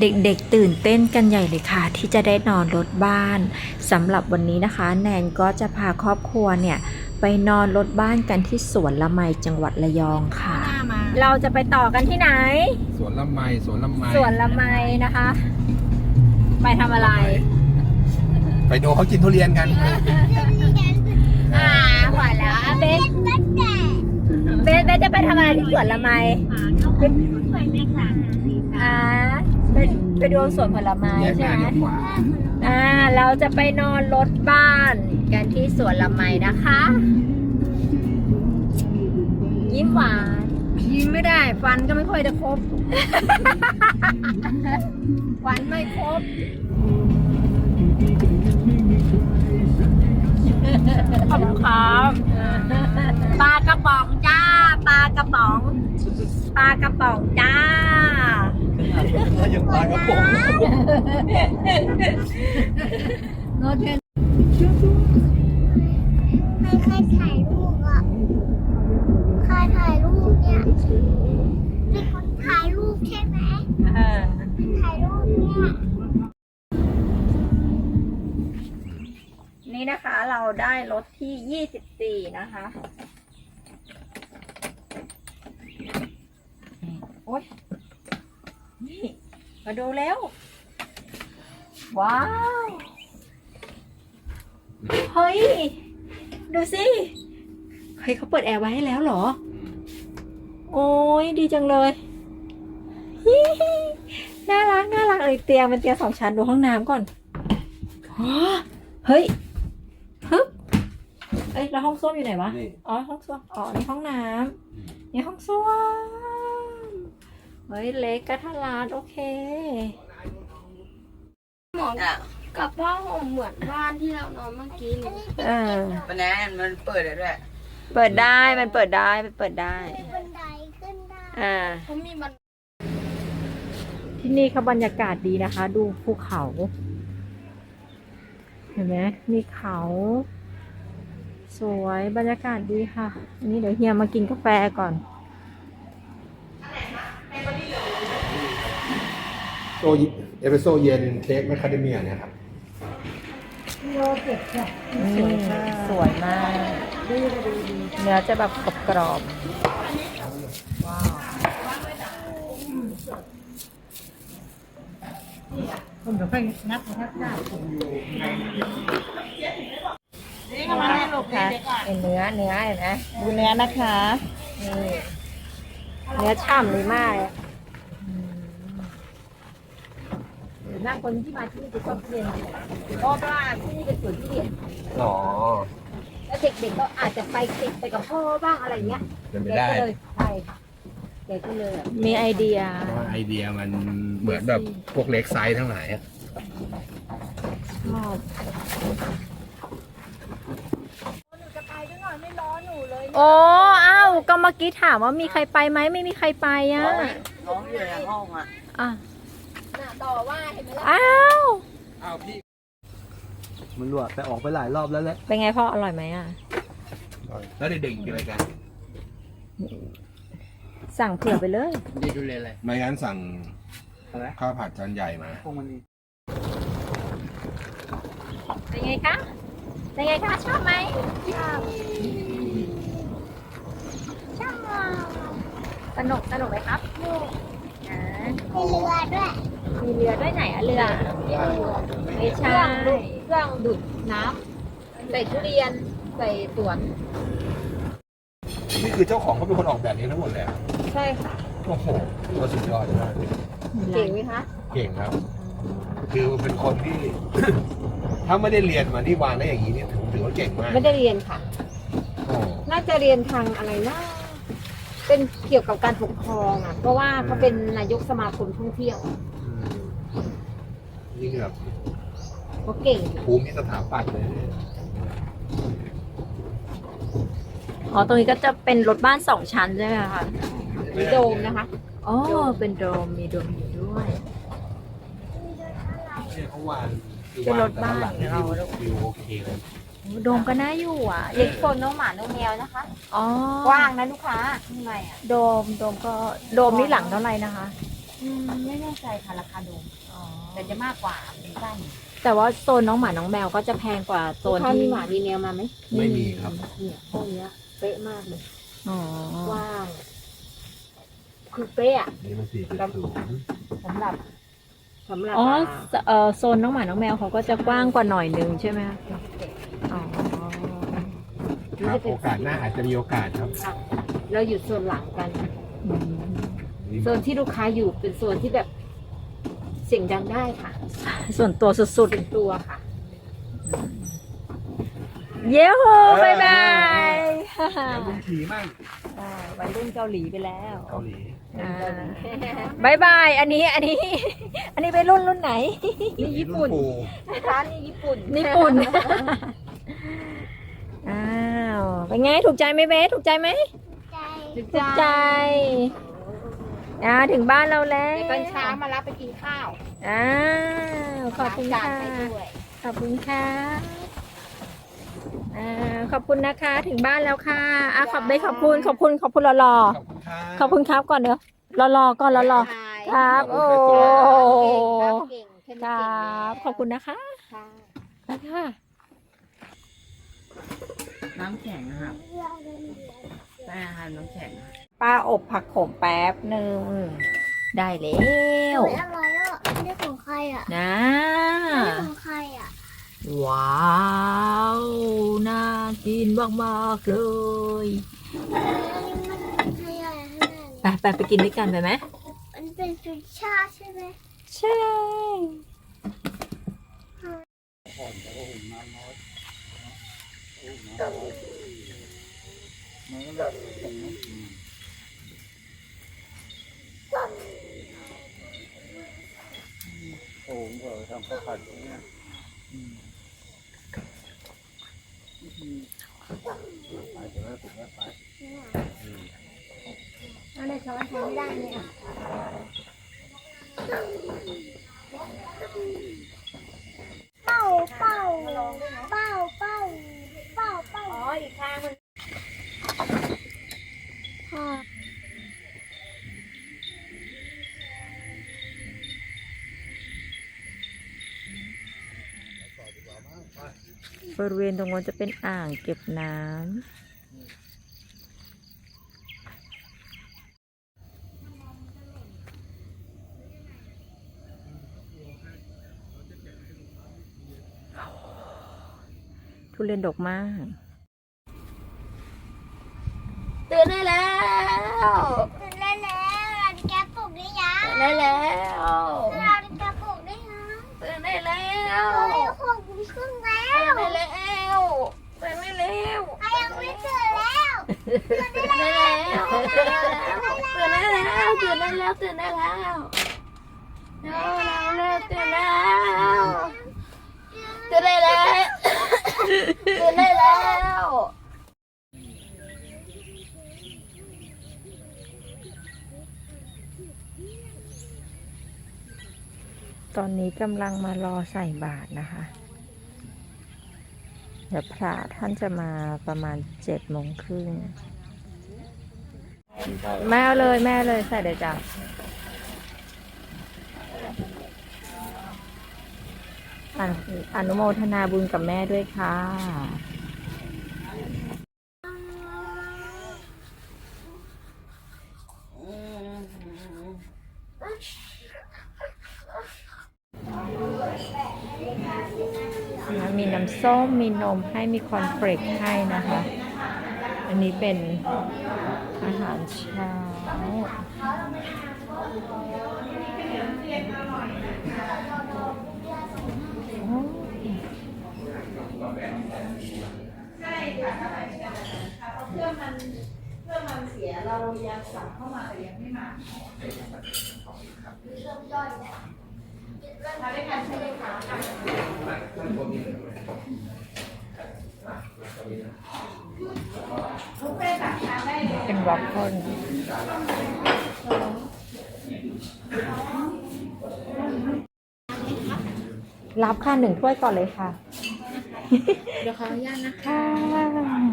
เด็กๆตื่นเต้นกันใหญ่เลยค่ะ ที่จะได้นอนรถบ้านสำหรับวันนี้นะคะ แนนก็จะพาครอบครัวเนี่ย ไปนอนรถบ้านกันที่สวนละไมจังหวัดระยองค่ะ เราจะไปต่อกันที่ไหน สวนลำไมสวนลำไมสวนละไมนะคะ ไปทำอะไร ไปดูเขากินทุเรียนกันอ่าหวานแล้วอะเบสเบสเบสจะไปทำอะไรที่สวนละไมอ่า ไปไปดูสวนผลไม้แยกใช่หน้าไหมดีกว่าอ่า เราจะไปนอนรถบ้านกันที่สวนละไมนะคะ ยิ้มหวาน ยิ้มไม่ได้ ฟันก็ไม่ค่อยจะครบ ฟันไม่ครบขอบคุณครับปลากระป๋องจ้า ปลากระป๋อง ปลากระป๋องจ้า ยังปลากระป๋องโนเทนไม่เคยถ่ายรูปอะใครถ่ายรูปเนี่ยมีคนถ่ายรูปใช่ไหมถ่ายรูปเนี่ย นี่นะคะเราได้รถที่ยี่สิบสี่นะคะ โอ๊ย นี่มาดูแล้ว ว้าว เฮ้ย ดูสิ เฮ้ยเขาเปิดแอร์ไว้ให้แล้วเหรอ โอ้ยดีจังเลยฮิฮิน่ารักน่ารักเลยเตียงเป็นเตียงสองชั้นดูห้องน้ำก่อนอ๋อเฮ้ยฮึบเอ้ยแล้วห้องส้วมอยู่ไหนวะนี่อ๋อห้องส้วม อ๋อนี่ห้องน้ำนี่ห้องส้วม เฮ้ย เล็กกระทัดรัดโอเค หมอนกับผ้าห่มเหมือนบ้านที่เรานอนเมื่อกี้เลยเออ ปะแนนมันเปิดได้ด้วยเปิดได้ มันเปิดได้ มันเปิดได้มีบันไดขึ้นได้อ่า เขามีบัน ที่นี่เขาบรรยากาศดีนะคะ ดูภูเขา เห็นไหมมีเขา สวยบรรยากาศดีค่ะ อันนี้เดี๋ยวเฮียมากินกาแฟก่อน โซเอสเปรสโซเย็นเค้กแมคคาเดเมียเนี่ยครับสวยมากสวยมาก เนื้อจะแบบกรอบๆว้าวผมจะไปนับนับได้ค่ะเป็นเนื้อเนื้อเห็นไหมดูเนื้อนะคะนี่เนื้อฉ่ำเลยมากเลย หน้าคนที่มาที่นี่จะชอบเรียนเพราะว่าที่นี่เป็นสวนที่เรียนอ๋อแล้วเด็กๆก็อาจจะไปติดไปกับพ่อบ้างอะไรเงี้ยเป็นไปเด็กได้ก็เลยใช่ค่ะเด็กก็เลยมีไอเดีย เพราะว่าไอเดียมันเหมือนแบบพวกเล็กไซส์ทั้งหลายอะชอบโอ้อ้าวก็เมื่อกี้ถามว่ามีใครไปไหมไม่มีใครไปอะน้องอยู่ในห้องอะอะ ต่อว่าเห็นไหมล่ะอ้าว อ้าวพี่ มันรั่วแต่ออกไปหลายรอบแล้วแหละเป็นไงพ่ออร่อยไหมอะ แล้วเด็กๆกินอะไรกันสั่งเผื่อไปเลย ดีดูเลยเลยไม่งั้นสั่งอะไรข้าวผัดจานใหญ่มา พวกมันนี่เป็นไงคะ เป็นไงคะชอบไหมชอบช่างเราสนุกสนุกไหมครับอ่ามีเรือด้วย มีเรือด้วยไหนอะเรือไม่ใช่เครื่องดูดน้ำใส่ทุเรียนใส่สวนนี่คือเจ้าของเขาเป็นคนออกแบบนี้ทั้งหมดเลยอะใช่ค่ะโอ้โหตัวสุดยอดมากเก่งไหมคะ เก่งครับ คือเป็นคนที่ ถ้าไม่ได้เรียนมาที่วางได้อย่างนี้เนี่ยถือถือว่าเก่งมากไม่ได้เรียนค่ะ โอ้ น่าจะเรียนทางอะไรนะเป็นเกี่ยวกับการปกครองอะ เพราะว่าเขาเป็นนายกสมาคมท่องเที่ยวอืม นี่คือแบบเขาเก่ง ภูมิสถาปัตย์เลยเนี่ยอ๋อ ตรงนี้ก็จะเป็นรถบ้านสองชั้นใช่ไหมคะมีโดมนะคะ อ๋อ เป็นโดม มีโดมอยู่ด้วย เนี่ยเขาวางคือเป็นรถวงแต่ละหลังบ้านของเราวิวโอเคเลยโดมก็น่าอยู่อะเล็กโซนน้องหมา น้องแมวนะคะ อ๋อ กว้างนะลูกค้าข้างในอะ โดม โดมก็ โดมนี่หลังเท่าไหร่นะคะ อืม ไม่แน่ใจค่ะราคาโดม แต่จะมากกว่าเป็นใต้แต่ว่าโซนน้องหมาน้องแมวก็จะแพงกว่าโซตัวนเขาที่มีหมามีแมวมาไหมไม่มีครับ เนี่ยห้องเนี้ยเป๊ะมากเลยอ๋อกว้างคือเป๊ะอะนี่มันสี่จุดศูนย์สำหรับสำหรับอ๋ออ่าเออโซนน้องหมาน้องแมวเขาก็จะกว้างกว่าหน่อยนึงใช่ไหมคะอ๋อครับโอกาสหน้าอาจจะมีโอกาสครับค่ะเราอยู่โซนหลังกัน อืม โซนที่ลูกค้าอยู่เป็นโซนที่แบบ เสียงดังได้ค่ะส่วนตัวสุดเป็นตัวค่ะ ๆ เย้โฮบายบายเดี๋ยวลุงขี่มั่งอ่าวัยรุ่นเกาหลีไปแล้วเกาหลีอ่าบายบาย อันนี้ อันนี้ อันนี้เป็นรุ่นรุ่นไหน นี่ญี่ปุ่นรุ่ปู่ร้านนี้ญี่ปุ่นญี่ปุ่น อ้าว เป็นไง ถูกใจไหมเบสถูกใจไหม ใจถึงถูกใจ อ่าถึงบ้านเราแล้วในตอนเช้ามารับไปกินข้าวอ้าวขอบคุณล้างค่ะจานให้ด้วยขอบคุณค่ะอ่าขอบคุณนะคะ ถึงบ้านแล้วค่ะอะขอบได้ขอบคุณ ขอบคุณขอบคุณรอขอบคุณครับๆขอบคุณครับก่อนเด้อรอๆก่อนรอๆครับ โอ้เก่งเก่งครับขอบคุณนะคะค่ะค่ะ น้ำแข็งนะครับได้อาหารน้ำแข็งอะ ป้าอบผักโขมแป๊บหนึ่งได้แล้โอ้วยอะไรอะนี่ของใครอะนะนี่ของใครอะ ว้าวน่ากินมากๆเลยอันนี้มันใครอะให้แม่ไปไปไปกินด้วยกันไปไหมมันเป็นฟิชชาใช่ไหมใช่โทำข้าวผัดเนี้ฉันเอาไม่ได้เลยเป่าเป่าเป่า บริเวณตรงนั้นจะเป็นอ่างเก็บน้ำทุเรียนดกมากตื่นได้แล้วตื่นได้แล้วเราจะแก้ปลุกได้ยังได้แล้วเราจะแก้ปลุกได้ยังตื่นได้แล้ว แล้วไอ้ยังไม่ตื่นแล้วตื่นได้แล้วตื่นได้แล้วตื่นได้แล้วตื่นได้แล้วเราตื่นแล้วตื่นได้แล้วตื่นได้แล้วตอนนี้กำลังมารอใส่บาทนะคะ เดี๋ยวพระท่านจะมาประมาณเจ็ดโมงครึ่งแม่เอาเลยแม่เอาเลยใส่เลยจ้ะอนุอนุโมทนาบุญกับแม่ด้วยค่ะ ส้มมีนมให้มีคอนเฟลกให้นะคะ อันนี้เป็นอาหารเช้าใช่ค่ะเพื่อมันเครื่อมันเสียเรายังสั่งเข้ามาแต่ยังไม่มาเครื่องย่อยนะใช้ได้ทันใช้ได้ทั ป็นวอฟเฟิลรับค่ะหนึ่งถ้วยก่อนเลยค่ะ เดี๋ยวขออนุญาตนะค่ะ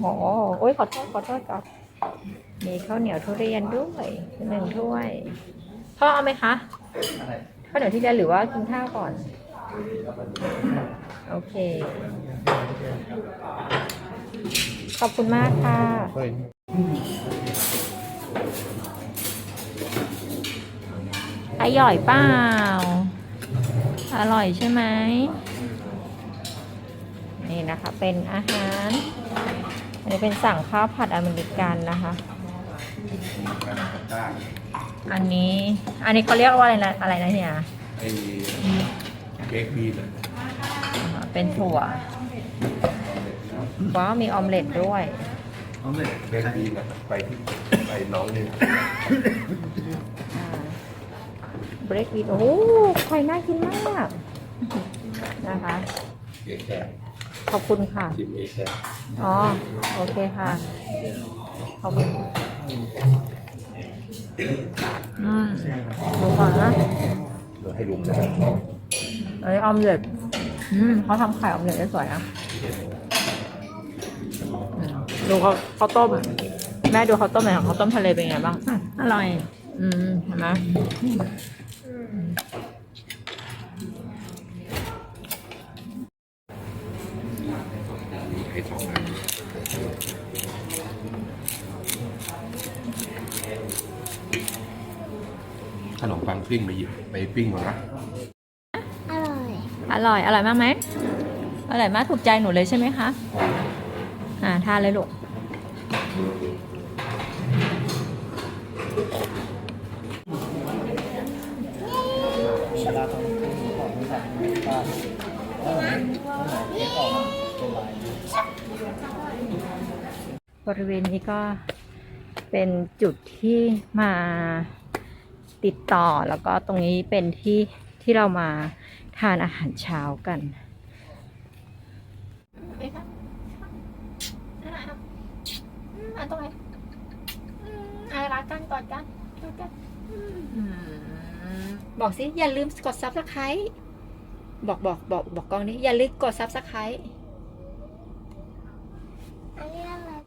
โอ้โหโอ้ยขอโทษขอโทษก่อนมีข้าวเหนียวทุเรียนด้วยหนึ่งถ้วยพ่อเอาไหมคะข้าวเหนียวที่เรียนหรือว่ากินข้าวก่อน โอเค ขอบคุณมากค่ะเฮ้ยอร่อยเปล่า อร่อยใช่ไหม นี่นะคะ เป็นอาหาร อันนี้เป็นสั่งข้าวผัดอเมริกันนะคะ อันนี้ อันนี้เขาเรียกว่าอะไรนะ อะไรนะเนี่ย เบคบีนอะอ่าเป็นถั่วว้าวมีออมเล็ตด้วยเบคบีนอะไปที่ไปน้องนี่เบรกวีโอ้โหไข่น่ากินมาก นะคะเอแคร์ขอบคุณค่ะทีมเอแคร์อ๋อ โอเคค่ะ ขอบคุณอืมดูก่อนนะ เดี๋ยวให้ลุงนะ อันนี้ออมเล็ตอืมเขาทำไข่ออมเล็ตได้สวยนะอืมดูเขาเขาต้ม แม่ดูเขาต้มหน่อยค่ะเขาต้มทะเลเป็นไงบ้าง อร่อย อืมเห็นไหมให้สองอันขนมปังปิ้งไปหยิบไปปิ้งมานะอร่ อร่อย อร่อยมากไหมอร่อยมากถูกใจหนูเลยใช่ไหมคะ อ่าทานเลยลูกบริเวณนี้ก็เป็นจุดที่มาติดต่อแล้วก็ตรงนี้เป็นที่ที่เรามา ทานอาหารเช้ากันอันตรงไหนอะไรรักกันกอดกันกอดกันบอกสิ อย่าลืมกดซับสไครต์บอกบอกบอกบอกกล้องนี้อย่าลืมกดซับสไครต์อันนี้เรา